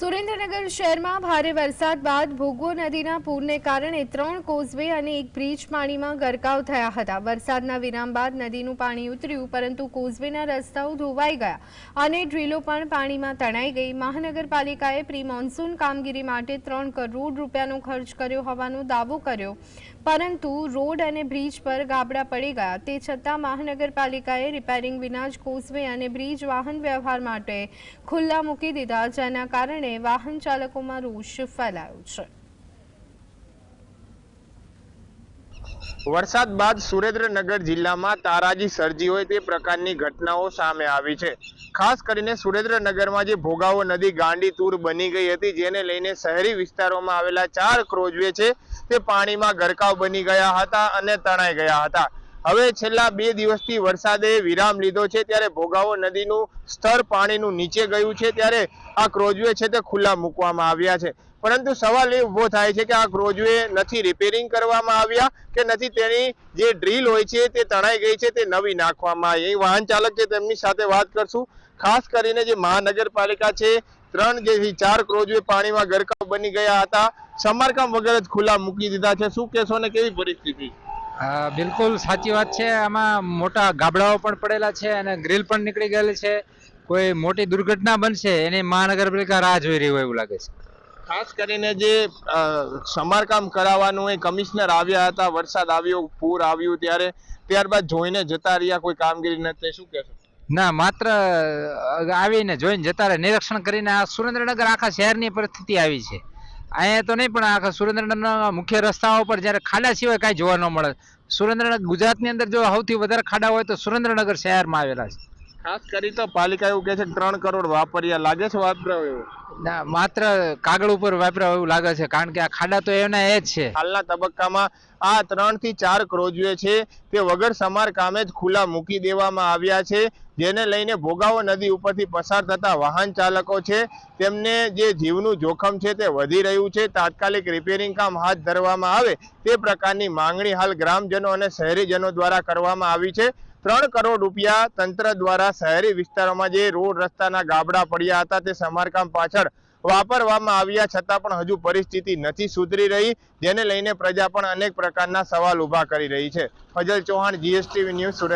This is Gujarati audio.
સુરેન્દ્રનગર શહેરમાં ભારે વરસાદ બાદ ભોગવો નદીના પૂરને કારણે ત્રણ કોઝવે અને એક બ્રિજ પાણીમાં ગરકાવ થયા હતા. વરસાદના વિરામ બાદ નદીનું પાણી ઉતર્યું, પરંતુ કોઝવેના રસ્તાઓ ધોવાઈ ગયા અને ડ્રીલો પણ પાણીમાં તણાઈ ગઈ. મહાનગરપાલિકાએ પ્રી મોન્સૂન કામગીરી માટે ત્રણ કરોડ રૂપિયાનો ખર્ચ કર્યો હોવાનો દાવો કર્યો, પરંતુ રોડ અને બ્રિજ પર ગાબડા પડી ગયા. તે છતાં મહાનગરપાલિકાએ રિપેરિંગ વિના જ કોઝવે અને બ્રિજ વાહન વ્યવહાર માટે ખુલ્લા મૂકી દીધા, જેના કારણે વાહન ચાલકોમાં રોષ ફેલાયો છે. વરસાદ બાદ સુરેન્દ્રનગર જિલ્લામાં તારાજી સર્જી હોય તે પ્રકારની ઘટનાઓ સામે આવી છે. ખાસ કરીને સુરેન્દ્રનગરમાં જે ભોગાવો નદી ગાંડી તૂર બની ગઈ હતી, જેને લઈને શહેરી વિસ્તારોમાં આવેલા ચાર ક્રોજવે છે, તે પાણીમાં ગરકાવ બની ગયા હતા અને તણાઈ ગયા હતા. હવે છેલ્લા બે દિવસથી વરસાદે વિરામ લીધો છે, ત્યારે ભોગાવો નદીનું સ્તર પાણીનું નીચે ગયું છે, ત્યારે આ ક્રોજવે છે તે ખુલ્લા મૂકવામાં આવ્યા છે. પરંતુ સવાલ એ ઊભો થાય છે કે આ ક્રોજવે નથી રિપેરિંગ કરવામાં આવ્યા કે નથી તેની જે ડ્રીલ હોય છે તે તણાઈ ગઈ છે તે નવી નાખવામાં આવી. અહીં વાહન ચાલક છે તેમની સાથે વાત કરશું, ખાસ કરીને જે મહાનગરપાલિકા છે, ત્રણ જે ચાર ક્રોજવે પાણીમાં ગરકાવ બની ગયા હતા. સમારકામ વગર જ ખુલ્લા મૂકી દીધા છે. શું કહેશો ને કેવી પરિસ્થિતિ? બિલકુલ સાચી વાત છે. આમાં મોટા ગાબડાઓ પણ પડેલા છે અને ગ્રીલ પણ નીકળી ગયેલી છે. કોઈ મોટી દુર્ઘટના બનશે એની મહાનગરપાલિકા રાહ જોઈ રહી હોય એવું લાગે છે. ખાસ કરીને જે સમારકામ કરાવવાનું એ કમિશનર આવ્યા હતા વરસાદ આવ્યો પૂર આવ્યું ત્યારે ત્યારબાદ જોઈને જતા રહ્યા કોઈ કામગીરી નથી શું કહેશો ના માત્ર આવીને જોઈને જતા રહે નિરીક્ષણ કરીને આ સુરેન્દ્રનગર આખા શહેરની પરિસ્થિતિ આવી છે. અહીંયા તો નહીં, પણ આખા સુરેન્દ્રનગરના મુખ્ય રસ્તાઓ પર જ્યારે ખાડા સિવાય કાંઈ જોવા ન મળે. સુરેન્દ્રનગર ગુજરાતની અંદર જો સૌથી વધારે ખાડા હોય તો સુરેન્દ્રનગર શહેરમાં આવેલા છે. ખાસ કરી તો પાલિકા એવું કહે છે ત્રણ કરોડ વાપર્યા. લાગે છે વાપરાવ એવું? ના માત્ર કાગળ ઉપર વાપરાવ એવું લાગે છે. કારણ કે આ ખાડા તો એના એ જ છે. હાલના તબક્કામાં આ ત્રણથી ચાર ક્રોઝવે છે. તે વગર સમારકામે જ ખુલ્લા મૂકી દેવામાં આવ્યા છે. જેને લઈને ભોગાવો નદી ઉપરથી પસાર થતા વાહન ચાલકો છે. તેમને જે જીવનું જોખમ છે તે વધી રહ્યું છે. તાત્કાલિક રિપેરિંગ કામ હાથ ધરવામાં આવે તે પ્રકારની માંગણી હાલ ગ્રામજનો અને શહેરીજનો દ્વારા કરવામાં આવી છે. ત્રણ કરોડ રૂપિયા તંત્ર દ્વારા શહેરી વિસ્તારોમાં જે રોડ રસ્તાના ગાબડા પડ્યા હતા તે સમારકામ પાછળ વાપરવામાં આવ્યા છતાં પણ હજુ પરિસ્થિતિ નથી સુધરી રહી, જેને લઈને પ્રજા પણ અનેક પ્રકારના સવાલ ઊભા કરી રહી છે. Fazal Chauhan GSTV news Surat.